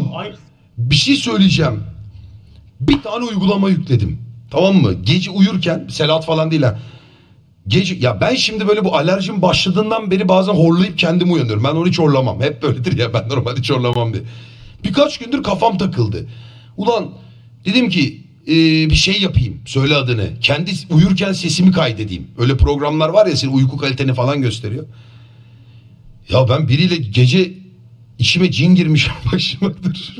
Oğlum bir şey söyleyeceğim. Bir tane uygulama yükledim. Tamam mı? Gece uyurken Selat falan değil ha. Gece ya ben şimdi böyle bu alerjim başladığından beri bazen horlayıp kendim uyanıyorum. Ben onu hiç horlamam. Hep böyledir ya ben normalde hiç horlamam diye. Birkaç gündür kafam takıldı. Ulan dedim ki e, bir şey yapayım. Söyle adını. Kendi uyurken sesimi kaydedeyim. Öyle programlar var ya senin uyku kaliteni falan gösteriyor. Ya ben biriyle gece içime cin girmiş başımadır.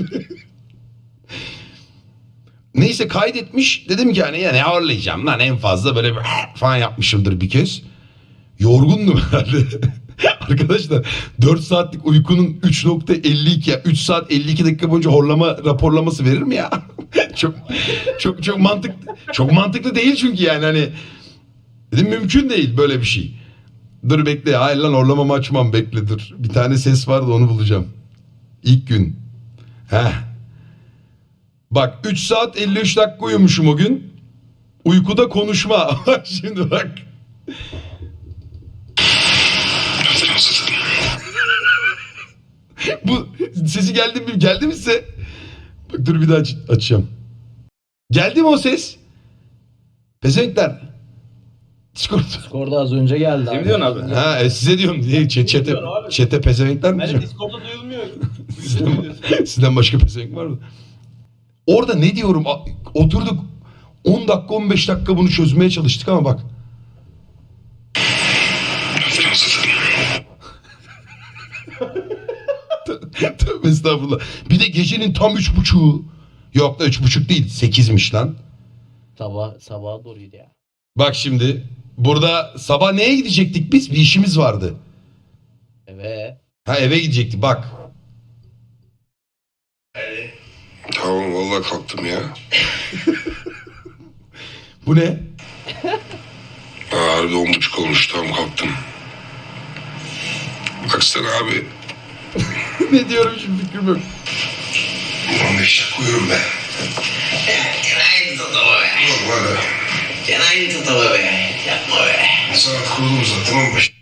Neyse kaydetmiş. Dedim ki hani ya ne ağırlayacağım lan en fazla böyle bir falan yapmışımdır bir kez. Yorgundum herhalde. Arkadaşlar 4 saatlik uykunun 3.52 ya 3 saat 52 dakika boyunca horlama raporlaması verir mi ya? çok çok çok mantık çok mantıklı değil çünkü yani hani dedim mümkün değil böyle bir şey. Dur bekle hayır lan horlamamı açmam bekle dur. Bir tane ses vardı onu bulacağım. İlk gün. Heh. Bak 3 saat 53 dakika uyumuşum o gün. Uykuda konuşma. Şimdi bak. Bu sesi geldi mi? Geldi mi size? Bak dur bir daha aç- açacağım. Geldi mi o ses? Pezevenkler. Discord. Skorda az önce geldi Kim diyorsun abi? Ha e, size diyorum. Niye? Ç- Çete, diyorsun abi? çete pezevenkler mi Ben diyeceğim? Discord'da duyulmuyor. Sizden, sizden başka pezevenk var mı? Orada ne diyorum? A- Oturduk 10 dakika 15 dakika bunu çözmeye çalıştık ama bak. Tö- Tövbe estağfurullah. Bir de gecenin tam üç buçuğu. Yok da üç buçuk değil. Sekizmiş lan. Sabah sabaha doğruydu ya. Bak şimdi. Burada sabah neye gidecektik biz? Bir işimiz vardı. Evet. Ha eve gidecektik bak. Tamam vallahi kalktım ya. Bu ne? Aa, Harbi on buçuk olmuş tamam kalktım. Baksana abi. ne diyorum şimdi fikrim yok. 15 dakika uyuyorum ben. Günaydın Toto be. Günaydın Toto be. Yapma be. saat kurulum zaten 15.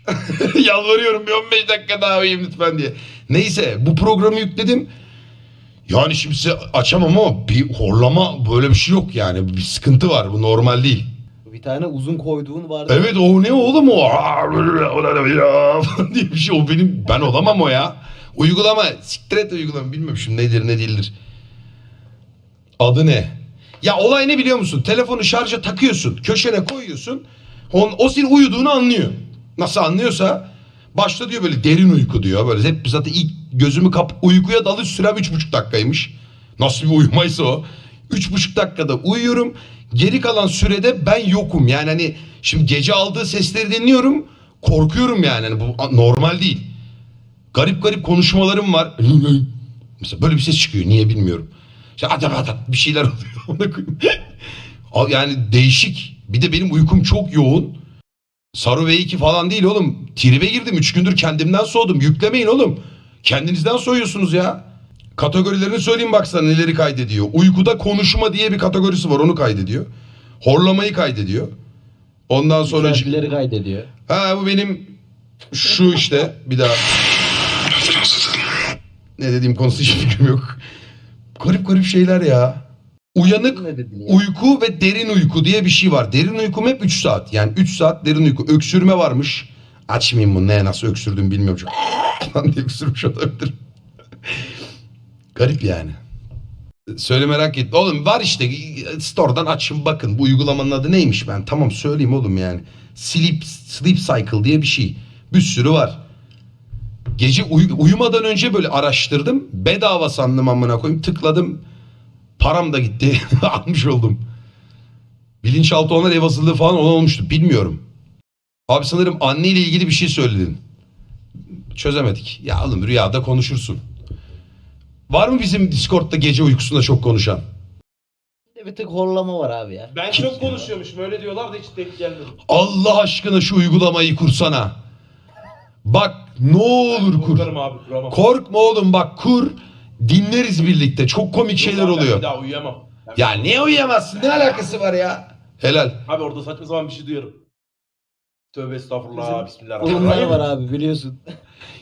Yalvarıyorum bir 15 dakika daha uyuyayım lütfen diye. Neyse bu programı yükledim. Yani şimdi size açamam ama bir horlama böyle bir şey yok yani. Bir sıkıntı var bu normal değil. Bir tane uzun koyduğun vardı. Evet o ne oğlum o? diye bir şey o benim ben olamam o ya. Uygulama siktir et uygulama bilmiyorum şimdi nedir ne değildir. Adı ne? Ya olay ne biliyor musun? Telefonu şarja takıyorsun, köşene koyuyorsun. On, o senin uyuduğunu anlıyor. Nasıl anlıyorsa başta diyor böyle derin uyku diyor. Böyle hep zaten ilk gözümü kap uykuya dalış sürem üç buçuk dakikaymış. Nasıl bir uyumaysa o. Üç buçuk dakikada uyuyorum. Geri kalan sürede ben yokum. Yani hani şimdi gece aldığı sesleri dinliyorum. Korkuyorum yani. Hani bu normal değil. Garip garip konuşmalarım var. Mesela böyle bir ses çıkıyor. Niye bilmiyorum. İşte atat atat bir şeyler oluyor. Yani değişik. Bir de benim uykum çok yoğun. Saru V2 falan değil oğlum. Tribe girdim. Üç gündür kendimden soğudum. Yüklemeyin oğlum. Kendinizden soğuyorsunuz ya. Kategorilerini söyleyeyim baksana neleri kaydediyor. Uykuda konuşma diye bir kategorisi var. Onu kaydediyor. Horlamayı kaydediyor. Ondan sonra... Selfie'leri kaydediyor. Ha bu benim şu işte bir daha ne dediğim konusu hiç fikrim yok. Garip garip şeyler ya. Uyanık uyku ve derin uyku diye bir şey var. Derin uykum hep 3 saat. Yani 3 saat derin uyku. Öksürme varmış. Açmayayım bunu. Ne nasıl öksürdüm bilmiyorum. Şu falan diye öksürmüş olabilir. Garip yani. Söyle merak etme. Oğlum var işte store'dan açın bakın. Bu uygulamanın adı neymiş ben. Tamam söyleyeyim oğlum yani. Sleep, sleep cycle diye bir şey. Bir sürü var. Gece uy- uyumadan önce böyle araştırdım. Bedava sandım amına koyayım. Tıkladım. Param da gitti. Almış oldum. Bilinçaltı onlar ev hazırlığı falan olan olmuştu. Bilmiyorum. Abi sanırım anneyle ilgili bir şey söyledin. Çözemedik. Ya oğlum rüyada konuşursun. Var mı bizim Discord'da gece uykusunda çok konuşan? Bir tık horlama var abi ya. Ben çok konuşuyormuşum öyle diyorlar da hiç denk gelmedim. Allah aşkına şu uygulamayı kursana. Bak ne olur kur. Korkarım abi kuramam. Korkma oğlum bak kur. Dinleriz birlikte. Çok komik şeyler abi, ben oluyor. Bir daha uyuyamam. Ben- Ya niye uyuyamazsın? Ne alakası var ya? Helal. Abi orada saçma sapan bir şey duyuyorum. Tövbe estağfurullah. Oyunlar Bismillahirrahmanirrahim. var abi biliyorsun.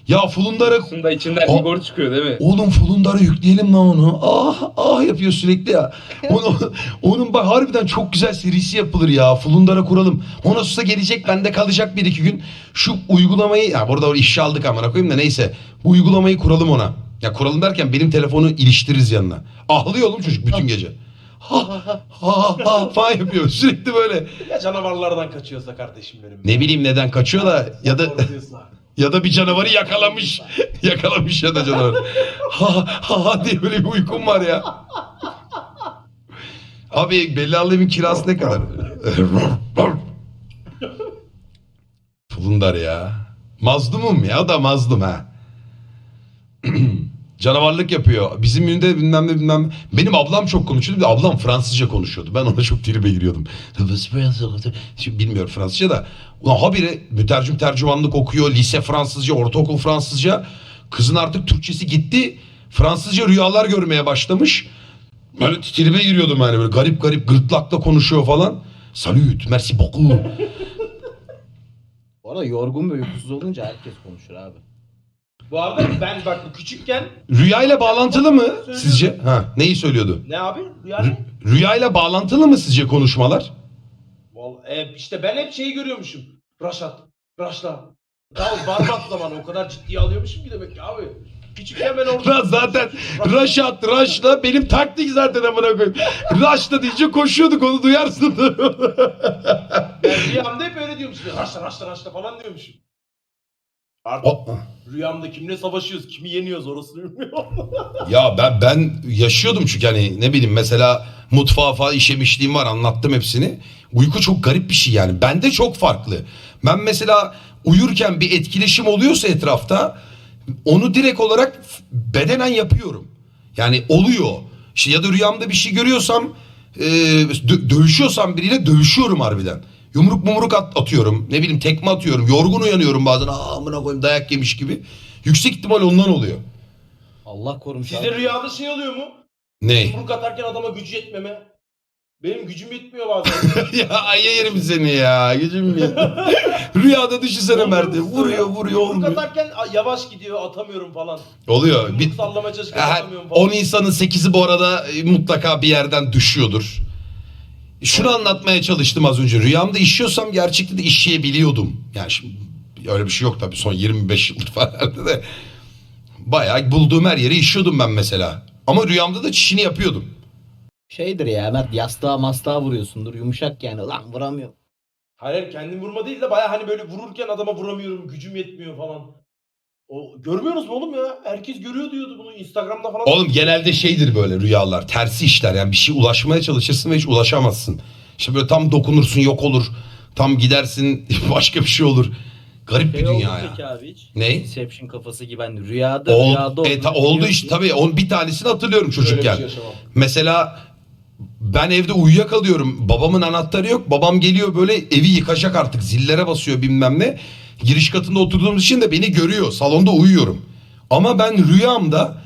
Ya Fulundar'a Aslında içinden O- Igor çıkıyor değil mi? Oğlum Fulundar'a yükleyelim lan onu. Ah ah yapıyor sürekli ya. Onu, onun bak harbiden çok güzel serisi yapılır ya. Fulundar'a kuralım. Ona susa gelecek bende kalacak bir iki gün. Şu uygulamayı ya burada işe aldık amına koyayım da neyse. Bu uygulamayı kuralım ona. Ya kuralım derken benim telefonu iliştiririz yanına. Ahlıyor oğlum çocuk bütün gece. Ha ha ha falan yapıyor sürekli böyle. Ya canavarlardan kaçıyorsa kardeşim benim. Ne bileyim neden kaçıyor da ya da. Ya da bir canavarı yakalamış. yakalamış ya da canavar. Ha ha ha diye böyle bir uykum var ya. Abi belli Alev'in kirası ne kadar? Fulundar ya. Mazlumum ya da mazlum ha. Canavarlık yapıyor. Bizim ünlüde bilmem ne bilmem. Benim ablam çok konuşuyordu. Ablam Fransızca konuşuyordu. Ben ona çok tribe giriyordum. Şimdi bilmiyorum Fransızca da. Ulan habire mütercim tercümanlık okuyor. Lise Fransızca, ortaokul Fransızca. Kızın artık Türkçesi gitti. Fransızca rüyalar görmeye başlamış. Böyle tribe giriyordum yani böyle garip garip gırtlakla konuşuyor falan. Salut, merci beaucoup. Bu arada yorgun ve uykusuz olunca herkes konuşur abi. Bu arada ben bak küçükken Rüyayla bağlantılı mı sizce? Ha, neyi söylüyordu? ne abi? Yani Rüyayla bağlantılı mı sizce konuşmalar? Vallahi, e, işte ben hep şeyi görüyormuşum. Raşat, Raşla. Ya barbat zamanı o kadar ciddiye alıyormuşum ki demek ki abi. Küçükken ben orada... Lan zaten Raşat, Raşla benim taktik zaten amına koyayım. Raşla deyince koşuyorduk onu duyarsın. Ben rüyamda hep öyle diyormuşum. Raşla, Raşla, Raşla falan diyormuşum. Artık O- rüyamda kimle savaşıyoruz, kimi yeniyoruz orasını bilmiyorum. ya ben ben yaşıyordum çünkü hani ne bileyim mesela mutfağa falan işemişliğim var anlattım hepsini. Uyku çok garip bir şey yani. Bende çok farklı. Ben mesela uyurken bir etkileşim oluyorsa etrafta onu direkt olarak bedenen yapıyorum. Yani oluyor. İşte ya da rüyamda bir şey görüyorsam e, dö- dövüşüyorsam biriyle dövüşüyorum harbiden. Yumruk mumruk at- atıyorum. Ne bileyim tekme atıyorum. Yorgun uyanıyorum bazen. Aa amına koyayım dayak yemiş gibi. Yüksek ihtimal ondan oluyor. Allah korumuş Sizde abi. rüyada şey oluyor mu? Ne? Yumruk atarken adama gücü yetmeme. Benim gücüm yetmiyor bazen. ya ay yerim seni ya. Gücüm yetmiyor. Rüyada düşünsene Mert'i. Vuruyor vuruyor Yumruk olmuyor. atarken a, yavaş gidiyor atamıyorum falan. Oluyor. Yumruk Bir, sallamaya çalışırken her, atamıyorum falan. 10 insanın 8'i bu arada e, mutlaka bir yerden düşüyordur. Şunu anlatmaya çalıştım az önce. Rüyamda işiyorsam gerçekte de işleyebiliyordum. Yani şimdi öyle bir şey yok tabii son 25 yıldır falan de. Bayağı bulduğum her yere işiyordum ben mesela. Ama rüyamda da çişini yapıyordum. Şeydir ya Mert yastığa mastığa vuruyorsundur yumuşak yani. Lan vuramıyorum. Hayır kendim vurma değil de baya hani böyle vururken adama vuramıyorum gücüm yetmiyor falan. O görmüyorsunuz mu oğlum ya? Herkes görüyor diyordu bunu Instagram'da falan. Oğlum genelde şeydir böyle rüyalar. Tersi işler yani bir şey ulaşmaya çalışırsın ve hiç ulaşamazsın. İşte böyle tam dokunursun yok olur. Tam gidersin başka bir şey olur. Garip bir Şey oldu dünya ya. peki abi hiç? Ne? Inception kafası gibi hani rüyada Ol, rüyada e, ta- olduğunu oldu biliyorsun. işte tabii. On, bir tanesini hatırlıyorum Böyle bir çocukken. şey yaşamam. Mesela ben evde uyuyakalıyorum. Babamın anahtarı yok. Babam geliyor böyle evi yıkacak artık. Zillere basıyor bilmem ne. Giriş katında oturduğumuz için de beni görüyor. Salonda uyuyorum. Ama ben rüyamda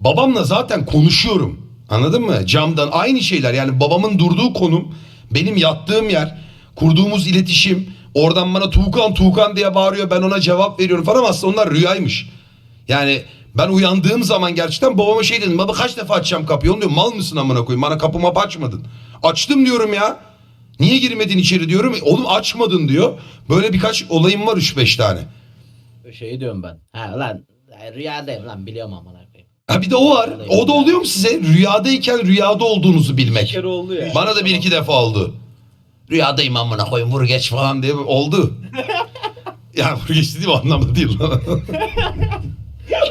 babamla zaten konuşuyorum. Anladın mı? Camdan aynı şeyler. Yani babamın durduğu konum, benim yattığım yer, kurduğumuz iletişim. Oradan bana Tuğkan Tuğkan diye bağırıyor. Ben ona cevap veriyorum falan. Aslında onlar rüyaymış. Yani ben uyandığım zaman gerçekten babama şey dedim. Baba kaç defa açacağım kapıyı? Onu diyor mal mısın amına koyayım? Bana kapımı açmadın. Açtım diyorum ya. Niye girmedin içeri diyorum. "E, Oğlum açmadın diyor. Böyle birkaç olayım var 3-5 tane. Şey diyorum ben. Ha lan ay, rüyadayım lan biliyorum amına koyayım. Ha bir de o var. O da oluyor mu size? Rüyadayken rüyada olduğunuzu bilmek. Bir kere oldu ya. Bana da bir iki defa oldu. Rüyadayım amına koyayım vur geç falan diye oldu. ya vur geç dediğim anlamda değil.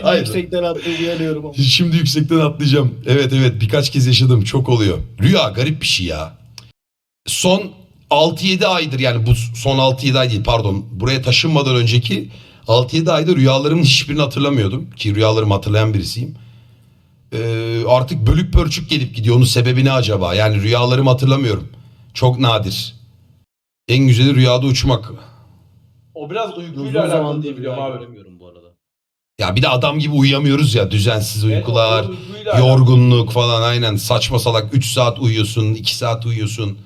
Hayır. Yüksekten attığı ama. Şimdi yüksekten atlayacağım. Evet evet birkaç kez yaşadım çok oluyor. Rüya garip bir şey ya. Son 6-7 aydır yani bu son 6-7 ay değil pardon. Buraya taşınmadan önceki 6-7 ayda rüyalarımın hiçbirini hatırlamıyordum. Ki rüyalarımı hatırlayan birisiyim. Ee, artık bölük pörçük gelip gidiyor. Onun sebebi ne acaba? Yani rüyalarımı hatırlamıyorum. Çok nadir. En güzeli rüyada uçmak. O biraz Uzun uykuyla alakalı zamandır diye biliyorum abi. göremiyorum bu arada. Ya bir de adam gibi uyuyamıyoruz ya. Düzensiz uykular. Evet, o uykuyla alakalı. Yorgunluk falan aynen saçma salak 3 saat uyuyorsun 2 saat uyuyorsun.